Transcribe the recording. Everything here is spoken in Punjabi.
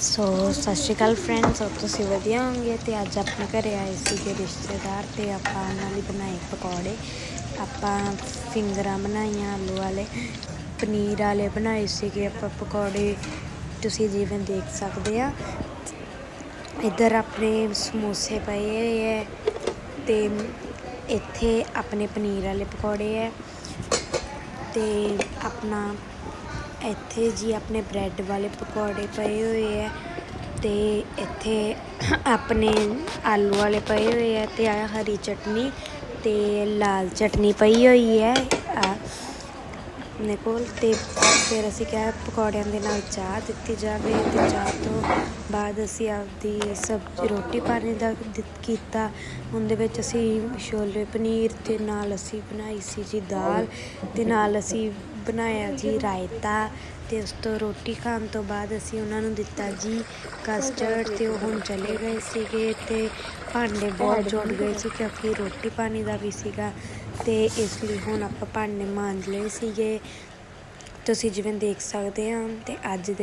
ਸੋ, ਸਤਿ ਸ਼੍ਰੀ ਅਕਾਲ ਫਰੈਂਡਸ ਹੋਰ ਤੁਸੀਂ ਵਧੀਆ ਹੋਵੋਗੇ ਤੇ ਅੱਜ ਆਪਣੇ ਘਰੇ ਆਏ ਸੀਗੇ ਰਿਸ਼ਤੇਦਾਰ ਤੇ ਆਪਾਂ ਉਹਨਾਂ ਲਈ ਬਣਾਏ ਪਕੌੜੇ। ਆਪਾਂ ਫਿੰਗਰਾਂ ਬਣਾਈਆਂ ਆਲੂ ਵਾਲੇ, ਪਨੀਰ ਵਾਲੇ ਬਣਾਏ ਸੀਗੇ। ਆਪਾਂ ਪਕੌੜੇ ਤੁਸੀਂ ਜਿਵੇਂ ਦੇਖ ਸਕਦੇ ਆ। ਇੱਧਰ ਆਪਣੇ ਸਮੋਸੇ ਪਏ ਹੋਏ ਹੈ ਤੇ ਇੱਥੇ ਆਪਣੇ ਪਨੀਰ ਵਾਲੇ ਪਕੌੜੇ ਹੈ ਤੇ ਆਪਣਾ ਇੱਥੇ ਜੀ ਆਪਣੇ ਬ੍ਰੈਡ ਵਾਲੇ ਪਕੌੜੇ ਪਏ ਹੋਏ ਹੈ ਤੇ ਇੱਥੇ ਆਪਣੇ ਆਲੂ ਵਾਲੇ ਪਏ ਹੋਏ ਹੈ ਤੇ ਆ ਹਰੀ ਚਟਨੀ ਤੇ ਲਾਲ ਚਟਨੀ ਪਈ ਹੋਈ ਹੈ ਆ ਆਪਣੇ ਕੋਲ ਤੇ ਫਿਰ ਅਸੀਂ ਕਿਹਾ ਪਕੌੜਿਆਂ ਦੇ ਨਾਲ ਚਾਹ ਦਿੱਤੀ ਜਾਵੇ ਤੇ ਚਾਹ ਤੋਂ ਬਾਅਦ ਅਸੀਂ ਆਪਦੀ ਸਬਜ਼ੀ ਰੋਟੀ ਪਾਣੀ ਦਾ ਦਿੱਤ- ਕੀਤਾ। ਉਹਦੇ ਵਿੱਚ ਅਸੀਂ ਛੋਲੇ ਪਨੀਰ ਤੇ ਨਾਲ ਅਸੀਂ ਬਣਾਈ ਸੀ ਜੀ ਦਾਲ ਤੇ ਨਾਲ ਅਸੀਂ ਬਣਾਇਆ ਜੀ ਰਾਇਤਾ ਤੇ ਉਸ ਤੋਂ ਰੋਟੀ ਖਾਣ ਤੋਂ ਬਾਅਦ ਅਸੀਂ ਉਹਨਾਂ ਨੂੰ ਦਿੱਤਾ ਜੀ ਕਸਟਰਡ ਤੇ ਉਹ ਹੁਣ ਚਲੇ ਗਏ ਸੀਗੇ ਤੇ ਭਾਂਡੇ ਬਹੁਤ ਜੁੜ ਗਏ ਸੀ ਕਿਉਂਕਿ ਰੋਟੀ ਪਾਣੀ ਦਾ ਵੀ ਸੀਗਾ ਤੇ ਇਸ ਲਈ ਹੁਣ ਆਪਾਂ ਭਾਂਡੇ ਮਾਂਜ ਲਏ ਸੀਗੇ। ਤੁਸੀਂ ਜਿਵੇਂ ਦੇਖ ਸਕਦੇ ਆ ਤੇ ਅੱਜ ਦੇ